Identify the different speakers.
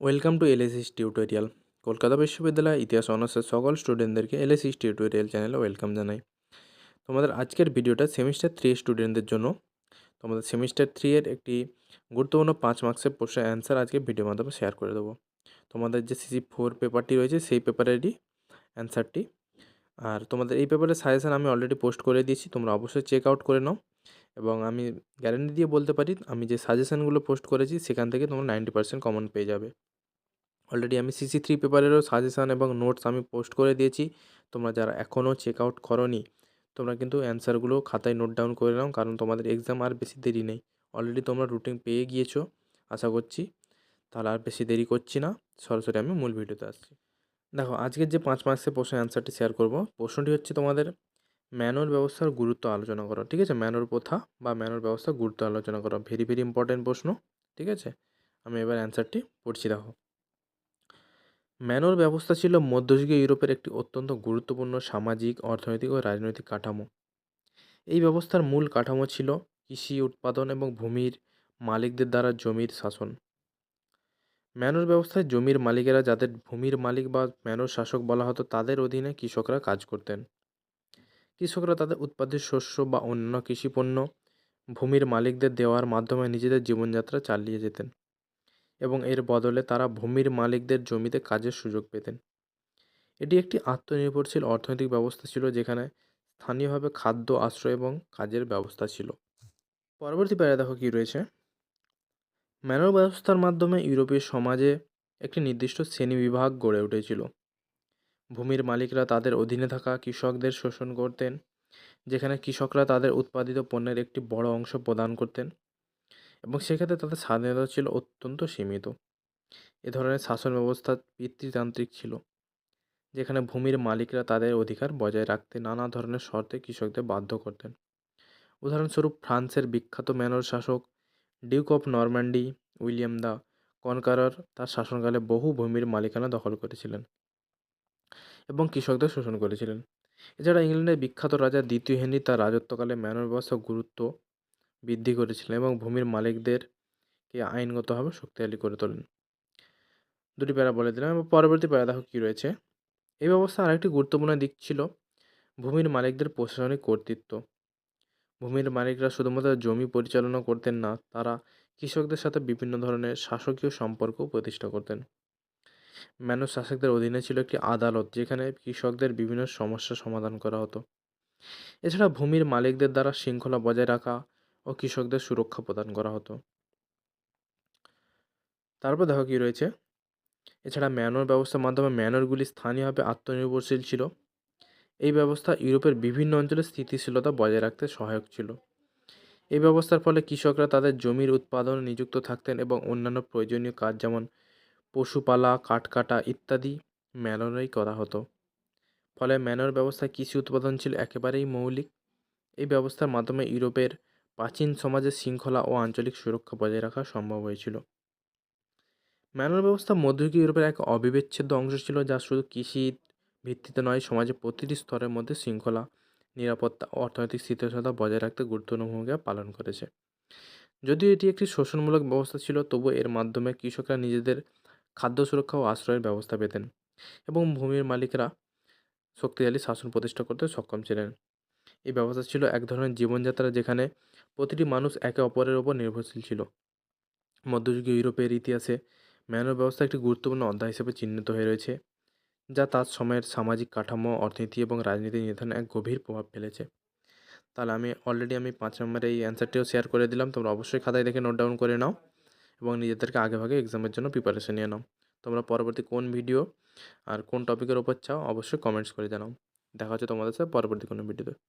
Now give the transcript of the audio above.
Speaker 1: Welcome to এলএসিস tutorial Kolkata বিশ্ববিদ্যালয় ইতিহাস অনার্সের সকল স্টুডেন্টদেরকে এলএসিস টিউটোরিয়াল চ্যানেলে ওয়েলকাম জানাই। তোমাদের আজকের ভিডিওটা সেমিস্টার থ্রি স্টুডেন্টদের জন্য। তোমাদের সেমিস্টার থ্রি এর একটি গুরুত্বপূর্ণ পাঁচ মার্কসের প্রশ্নের অ্যান্সার আজকে ভিডিও মাধ্যমে শেয়ার করে দেবো। তোমাদের যে সিসি ফোর পেপারটি রয়েছে, সেই পেপারেরই অ্যান্সারটি আর তোমাদের এই পেপারের সাজেশান আমি অলরেডি পোস্ট করে দিয়েছি, তোমরা অবশ্যই চেক আউট করে নাও। এবং আমি গ্যারেন্টি দিয়ে বলতে পারি, আমি যে সাজেশানগুলো পোস্ট করেছি, সেখান থেকে তোমরা নাইনটি পার্সেন্ট কমন পেয়ে যাবে। অলরেডি আমি সিসি থ্রি পেপারেরও সাজেশান এবং নোটস আমি পোস্ট করে দিয়েছি। তোমরা যারা এখনও চেক আউট করনি, তোমরা কিন্তু অ্যান্সারগুলো খাতায় নোট ডাউন করে নাও, কারণ তোমাদের এক্সাম আর বেশি দেরি নেই। অলরেডি তোমরা রুটিন পেয়ে গিয়েছো, আশা করছি। তাহলে আর বেশি দেরি করছি না, সরাসরি আমি মূল ভিডিওতে আসছি। দেখো, আজকের যে পাঁচ মার্কসের প্রশ্নের অ্যান্সারটি শেয়ার করব, প্রশ্নটি হচ্ছে তোমাদের ম্যানুয়াল ব্যবস্থার গুরুত্ব আলোচনা করো, ঠিক আছে? ম্যানুয়াল প্রথা বা ম্যানুয়াল ব্যবস্থার গুরুত্ব আলোচনা করো ভেরি ভেরি ইম্পর্টেন্ট প্রশ্ন, ঠিক আছে? আমি এবার অ্যান্সারটি পড়ছি, দেখো। ম্যানুয়াল ব্যবস্থা ছিল মধ্যযুগীয় ইউরোপের একটি অত্যন্ত গুরুত্বপূর্ণ সামাজিক, অর্থনৈতিক ও রাজনৈতিক কাঠামো। এই ব্যবস্থার মূল কাঠামো ছিল কৃষি, উৎপাদন এবং ভূমির মালিকদের দ্বারা জমির শাসন। ম্যানুয়াল ব্যবস্থায় জমির মালিকেরা যাদের ভূমির মালিক বা ম্যানুর শাসক বলা হতো, তাদের অধীনে কৃষকরা কাজ করতেন। কৃষকরা তাদের উৎপাদিত শস্য বা অন্যান্য কৃষিপণ্য ভূমির মালিকদের দেওয়ার মাধ্যমে নিজেদের জীবনযাত্রা চালিয়ে যেতেন। এবং এর বদলে তারা ভূমির মালিকদের জমিতে কাজের সুযোগ পেতেন। এটি একটি আত্মনির্ভরশীল অর্থনৈতিক ব্যবস্থা ছিল, যেখানে স্থানীয়ভাবে খাদ্য, আশ্রয় এবং কাজের ব্যবস্থা ছিল। পরবর্তী প্যারা দেখো কী রয়েছে? ম্যানুয়াল ব্যবস্থার মাধ্যমে ইউরোপীয় সমাজে একটি নির্দিষ্ট শ্রেণীবিভাগ গড়ে উঠেছিল। ভূমির মালিকরা তাদের অধীনে থাকা কৃষকদের শোষণ করতেন, যেখানে কৃষকরা তাদের উৎপাদিত পণ্যের একটি বড় অংশ প্রদান করতেন। সেক্ষেত্রে তাদের স্বাধীনতা ছিল অত্যন্ত সীমিত। এ ধরনের শাসন ব্যবস্থা পিতৃতান্ত্রিক ছিল, যেখানে ভূমির মালিকরা তাদের অধিকার বজায় রাখতে নানা ধরনের শর্তে কৃষকদের বাধ্য করতেন। উদাহরণস্বরূপ ফ্রান্সের বিখ্যাত ম্যানর শাসক duke of Normandy William the Conqueror তার শাসনকালে বহু ভূমির মালিকানা দখল করেছিলেন এবং কৃষকদের শোষণ করেছিলেন। এছাড়া ইংল্যান্ডের বিখ্যাত রাজা দ্বিতীয় হেনরি তার রাজত্বকালে ম্যানর ব্যবস্থা গুরুত্ব বৃদ্ধি করেছিলেন এবং ভূমির মালিকদেরকে আইনগতভাবে শক্তিশালী করে তোলেন। দুটি প্যারা বলে দিলাম এবং পরবর্তী প্যারা দেখো কী রয়েছে। এই ব্যবস্থা আরেকটি গুরুত্বপূর্ণ দিক ছিল ভূমির মালিকদের প্রশাসনিক কর্তৃত্ব। ভূমির মালিকরা শুধুমাত্র জমি পরিচালনা করতেন না, তারা কৃষকদের সাথে বিভিন্ন ধরনের শাসকীয় সম্পর্ক প্রতিষ্ঠা করতেন। ম্যানো শাসকদের অধীনে ছিল একটি আদালত, যেখানে কৃষকদের বিভিন্ন সমস্যা সমাধান করা হতো। এছাড়া ভূমির মালিকদের দ্বারা শৃঙ্খলা বজায় রাখা ও কৃষকদের সুরক্ষা প্রদান করা হতো। তারপর দেখো কী রয়েছে? এছাড়া ম্যানোর ব্যবস্থার মাধ্যমে ম্যানোরগুলি স্থানীয়ভাবে আত্মনির্ভরশীল ছিল। এই ব্যবস্থা ইউরোপের বিভিন্ন অঞ্চলে স্থিতিশীলতা বজায় রাখতে সহায়ক ছিল। এই ব্যবস্থার ফলে কৃষকরা তাদের জমির উৎপাদনে নিযুক্ত থাকতেন এবং অন্যান্য প্রয়োজনীয় কাজ যেমন পশুপালা কাঠ কাটা ইত্যাদি ম্যানোরেই করা হতো। ফলে ম্যানোর ব্যবস্থায় কৃষি উৎপাদন ছিল একেবারেই মৌলিক। এই ব্যবস্থার মাধ্যমে ইউরোপের প্রাচীন সমাজের শৃঙ্খলা ও আঞ্চলিক সুরক্ষা বজায় রাখা সম্ভব হয়েছিল। ম্যানুয়াল ব্যবস্থা মধ্যযুগীয় ইউরোপের এক অবিচ্ছেদ্য অংশ ছিল, যা শুধু কৃষি ভিত্তিতে নয়, সমাজের প্রতিটি স্তরের মধ্যে শৃঙ্খলা, নিরাপত্তা ও অর্থনৈতিক স্থিতিশীলতা বজায় রাখতে গুরুত্বপূর্ণ ভূমিকা পালন করেছে। যদিও এটি একটি শোষণমূলক ব্যবস্থা ছিল, তবু এর মাধ্যমে কৃষকরা নিজেদের খাদ্য সুরক্ষা ও আশ্রয়ের ব্যবস্থা পেতেন এবং ভূমির মালিকরা শক্তিশালী শাসন প্রতিষ্ঠা করতে সক্ষম ছিলেন। এই ব্যবস্থা ছিল এক ধরনের জীবনযাত্রা যেখানে প্রতিটি মানুষ একে অপরের ওপর নির্ভরশীল ছিল। মধ্যযুগীয় ইউরোপের ইতিহাসে ম্যানুয়াল ব্যবস্থা একটি গুরুত্বপূর্ণ অধ্যায় হিসেবে চিহ্নিত হয়ে রয়েছে, যা তার সময়ের সামাজিক কাঠামো, অর্থনীতি এবং রাজনীতি নির্ধারণে এক গভীর প্রভাব ফেলেছে। তাহলে আমি অলরেডি আমি পাঁচ নম্বরে এই অ্যান্সারটিও শেয়ার করে দিলাম, তোমরা অবশ্যই খাতায় দেখে নোট ডাউন করে নাও এবং নিজেদেরকে আগেভাগে এক্সামের জন্য প্রিপারেশন নিয়ে নাও। তোমরা পরবর্তী কোন ভিডিও আর কোন টপিকের ওপর চাও, অবশ্যই কমেন্টস করে জানাও। দেখা হচ্ছে তোমাদের সাথে পরবর্তী কোনো ভিডিওতে